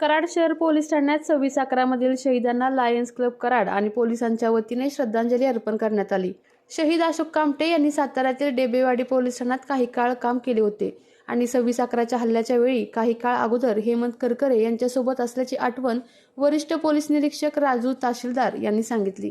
कराड शहर पोलीस ठाण्यात सव्वीस अकरामधील शहीदांना लायन्स क्लब कराड आणि पोलिसांच्या वतीने श्रद्धांजली अर्पण करण्यात आली. शहीद अशोक कामटे यांनी साताऱ्यातील डेबेवाडी पोलीस ठाण्यात काही काळ काम केले होते आणि सव्वीस अकराच्या हल्ल्याच्या वेळी काही काळ अगोदर हेमंत करकरे यांच्यासोबत असल्याची आठवण वरिष्ठ पोलीस निरीक्षक राजू तहसीलदार यांनी सांगितली.